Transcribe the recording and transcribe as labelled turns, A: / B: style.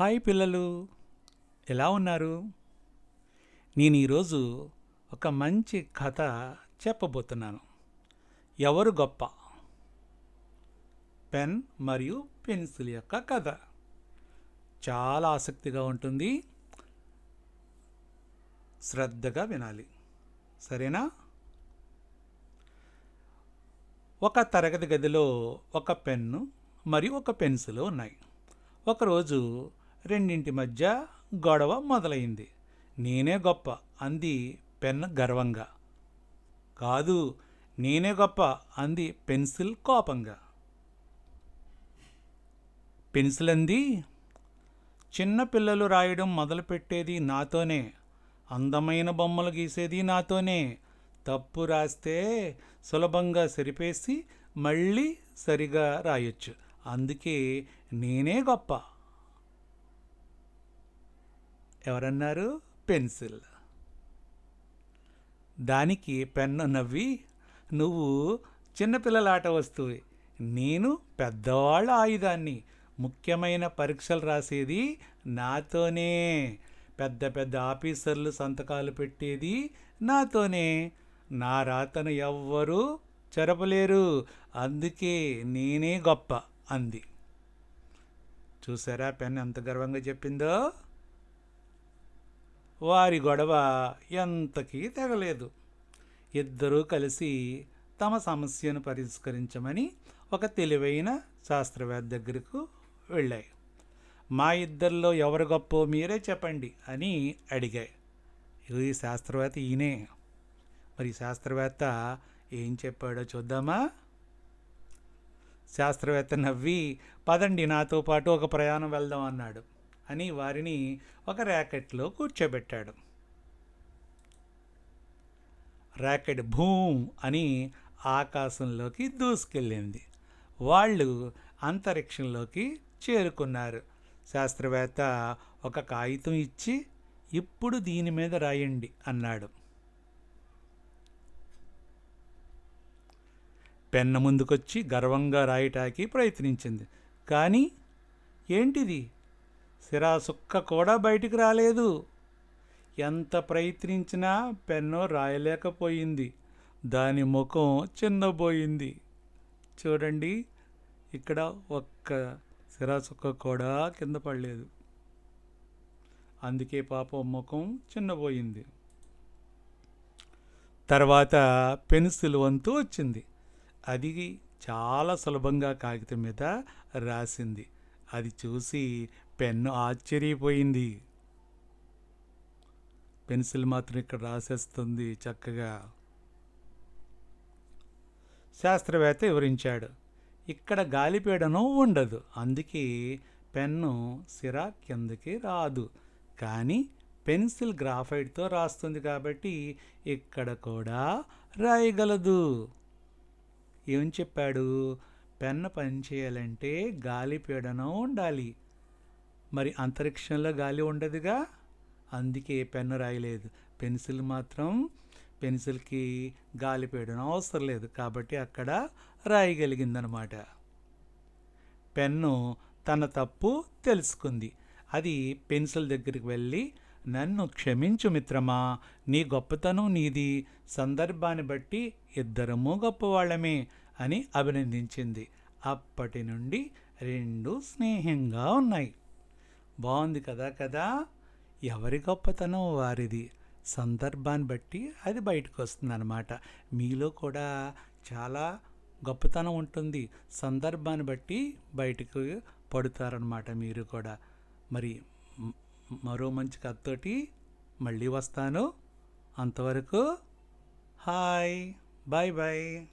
A: Hi పిల్లలు. ఎలా ఉన్నారు? నేను ఈరోజు ఒక మంచి కథ చెప్పబోతున్నాను. ఎవరు గొప్ప? పెన్ మరియు పెన్సిల్ యొక్క కథ. చాలా ఆసక్తిగా ఉంటుంది. శ్రద్ధగా వినాలి. సరేనా? ఒక తరగతి గదిలో ఒక పెన్ను మరియు ఒక పెన్సిల్ ఉన్నాయి. ఒకరోజు రెండింటి మధ్య గొడవ మొదలైంది. నేనే గొప్ప అంది పెన్ గర్వంగా. కాదు నేనే గొప్ప అంది పెన్సిల్ కోపంగా. పెన్సిల్ అంది చిన్న పిల్లలు రాయడం మొదలుపెట్టేది నాతోనే. అందమైన బొమ్మలు గీసేది నాతోనే. తప్పు రాస్తే సులభంగా సరిపేసి మళ్ళీ సరిగా రాయొచ్చు. అందుకే నేనే గొప్ప. ఎవరన్నారు? పెన్సిల్. దానికి పెన్ను నవ్వి నువ్వు చిన్నపిల్లల ఆట వస్తువు. నేను పెద్దవాళ్ళ ఆయుధాన్ని. ముఖ్యమైన పరీక్షలు రాసేది నాతోనే. పెద్ద పెద్ద ఆఫీసర్లు సంతకాలు పెట్టేది నాతోనే. నా రాతను ఎవ్వరూ చెరపలేరు. అందుకే నేనే గొప్ప అంది. చూసారా పెన్ ఎంత గర్వంగా చెప్పిందో? వారి గొడవ ఎంతకీ తెగలేదు. ఇద్దరూ కలిసి తమ సమస్యను పరిష్కరించమని ఒక తెలివైన శాస్త్రవేత్త దగ్గరకు వెళ్ళాయి. మా ఇద్దరిలో ఎవరు గొప్పో మీరే చెప్పండి అని అడిగాయి. ఈ శాస్త్రవేత్త ఈయనే. మరి శాస్త్రవేత్త ఏం చెప్పాడో చూద్దామా? శాస్త్రవేత్త నవ్వి పదండి నాతో పాటు ఒక ప్రయాణం వెళ్దాం అన్నాడు. అని వారిని ఒక ర్యాకెట్లో కూర్చోబెట్టాడు. ర్యాకెట్ భూమ్ అని ఆకాశంలోకి దూసుకెళ్ళింది. వాళ్ళు అంతరిక్షంలోకి చేరుకున్నారు. శాస్త్రవేత్త ఒక కాగితం ఇచ్చి ఇప్పుడు దీని మీద రాయండి అన్నాడు. పెన్న ముందుకొచ్చి గర్వంగా రాయటానికి ప్రయత్నించింది. కానీ ఏంటిది? సిరాసుక్క కూడా బయటికి రాలేదు. ఎంత ప్రయత్నించినా పెన్ను రాయలేకపోయింది. దాని ముఖం చిన్నబోయింది. చూడండి ఇక్కడ ఒక్క సిరాసుక్క కూడా కింద పడలేదు. అందుకే పాపం ముఖం చిన్నబోయింది. తర్వాత పెన్సిల్ వంతు వచ్చింది. అది చాలా సులభంగా కాగితం మీద రాసింది. అది చూసి పెన్ను ఆశ్చర్యపోయింది. పెన్సిల్ మాత్రం ఇక్కడ రాసేస్తుంది చక్కగా. శాస్త్రవేత్త వివరించాడు. ఇక్కడ గాలిపీడనం ఉండదు. అందుకే పెన్ను సిర కిందకి రాదు. కానీ పెన్సిల్ గ్రాఫైట్తో రాస్తుంది కాబట్టి ఇక్కడ కూడా రాయగలదు. ఏం చెప్పాడు? పెన్ను పనిచేయాలంటే గాలి పీడనం ఉండాలి. మరి అంతరిక్షంలో గాలి ఉండదుగా? అందుకే పెన్ను రాయలేదు. పెన్సిల్ మాత్రం పెన్సిల్కి గాలి పీడనం అవసరం లేదు. కాబట్టి అక్కడ రాయగలిగిందనమాట. పెన్ను తన తప్పు తెలుసుకుంది. అది పెన్సిల్ దగ్గరికి వెళ్ళి నన్ను క్షమించు మిత్రమా నీ గొప్పతనం నీది సందర్భాన్ని బట్టి ఇద్దరము గొప్పవాళ్ళమే అని అభినందించింది. అప్పటి నుండి రెండు స్నేహంగా ఉన్నాయి. బాగుంది కదా కదా? ఎవరి గొప్పతనం వారిది? సందర్భాన్ని బట్టి అది బయటకు వస్తుంది అన్నమాట మీలో కూడా చాలా గొప్పతనం ఉంటుంది. సందర్భాన్ని బట్టి బయటకు పడుతారనమాట మీరు కూడా. మరి మరో మంచి కథతోటి మళ్ళీ వస్తాను. అంతవరకు హాయ్ బాయ్ బాయ్.